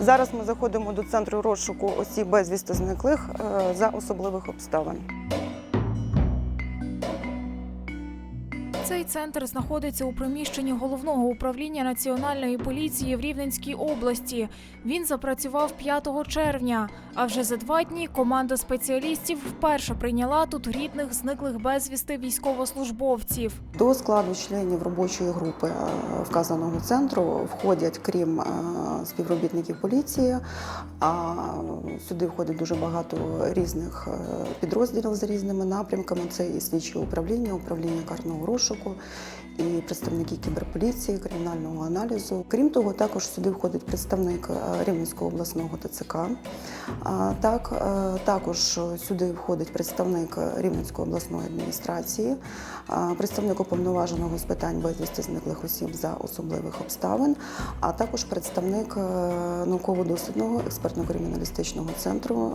Зараз ми заходимо до центру розшуку осіб безвісти зниклих е, за особливих обставин. Цей центр знаходиться у приміщенні головного управління національної поліції в Рівненській області. Він запрацював 5 червня. А вже за два дні команда спеціалістів вперше прийняла тут рідних зниклих безвісти військовослужбовців. До складу членів робочої групи е, вказаного центру входять, крім е, співробітників поліції, а сюди входить дуже багато різних е, підрозділів за різними напрямками. Це і слідчі управління, управління карного розшуку, і представники кіберполіції, кримінального аналізу. Крім того, також сюди входить представник е, Рівненського обласного ТЦК. Так, е, також сюди входить представник Рівненської обласної адміністрації, представник уповноваженого з питань безвісті зниклих осіб за особливих обставин, а також представник е, науково-дослідного експертно-криміналістичного центру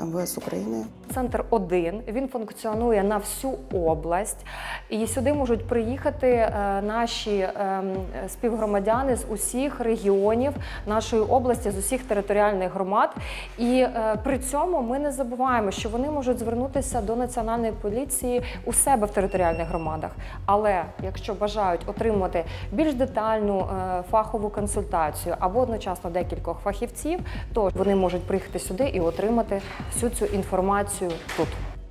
МВС України. Центр один він функціонує на всю область, і сюди можуть приїхати е, наші ем, співгромадяни з усіх регіонів нашої області, з усіх територіальних громад. І е, при цьому ми не забуваємо, що вони можуть звернутися до національної поліції у себе в територіальних громадах. Але якщо бажають отримати більш детальну е, фахову консультацію або одночасно декількох фахівців, то вони можуть приїхати сюди і отримати всю цю інформацію тут.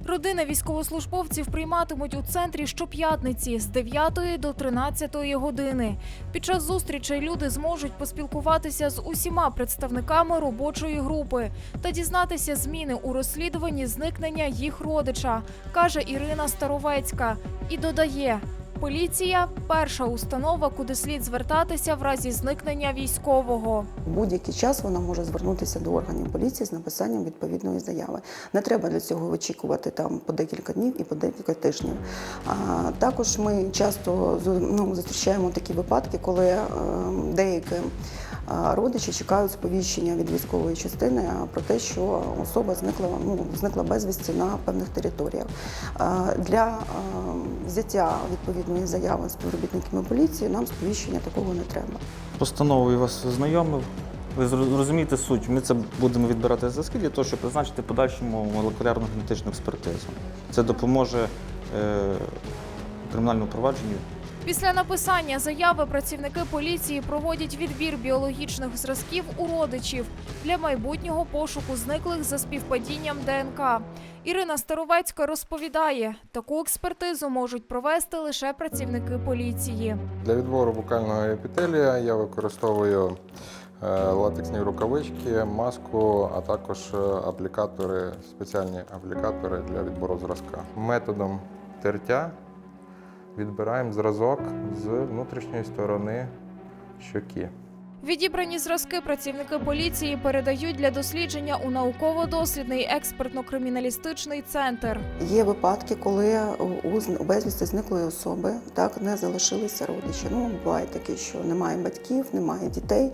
Родини військовослужбовців прийматимуть у центрі щоп'ятниці з 9 до 13 години. Під час зустрічей люди зможуть поспілкуватися з усіма представниками робочої групи та дізнатися зміни у розслідуванні зникнення їх родича, каже Ірина Старовецька. І додає. Поліція перша установа, куди слід звертатися в разі зникнення військового. Будь-який час вона може звернутися до органів поліції з написанням відповідної заяви. Не треба для цього вичікувати там по декілька днів і по декілька тижнів. А, також ми часто ну, зустрічаємо такі випадки, коли е, деякі родичі чекають сповіщення від військової частини про те, що особа зникла, ну, зникла безвісті на певних територіях. Для взяття відповідної заяви співробітниками поліції нам сповіщення такого не треба. Постановою вас ознайомив. Ви зро- розумієте суть. Ми це будемо відбирати зв'язки для того, щоб призначити подальшому молекулярну генетичну експертизу. Це допоможе е, кримінальному провадженню Після написання заяви працівники поліції проводять відбір біологічних зразків у родичів для майбутнього пошуку зниклих за співпадінням ДНК. Ірина Старовецька розповідає, таку експертизу можуть провести лише працівники поліції. Для відбору букального епітелія я використовую е, латексні рукавички, маску, а також е, аплікатори, спеціальні аплікатори для відбору зразка. Методом тертя відбираємо зразок з внутрішньої сторони щоки. Відібрані зразки працівники поліції передають для дослідження у науково-дослідний експертно-криміналістичний центр. Є випадки, коли у безвісти зниклої особи так не залишилися родичі. Ну буває таке, що немає батьків, немає дітей.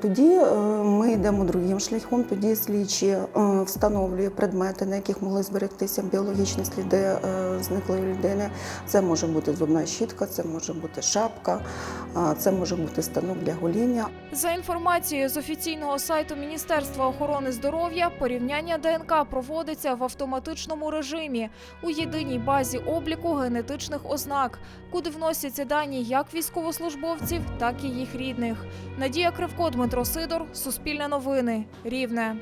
Тоді е, ми йдемо другим шляхом. Тоді слідчі е, встановлює предмети, на яких могли зберегтися біологічні сліди е, зниклої людини. Це може бути зубна щітка, це може бути шапка, це може бути станок для гоління. За інформацією з офіційного сайту Міністерства охорони здоров'я, порівняння ДНК проводиться в автоматичному режимі у єдиній базі обліку генетичних ознак, куди вносяться дані як військовослужбовців, так і їх рідних. Надія Кривко, Дмитро Сидор, Суспільне новини, Рівне.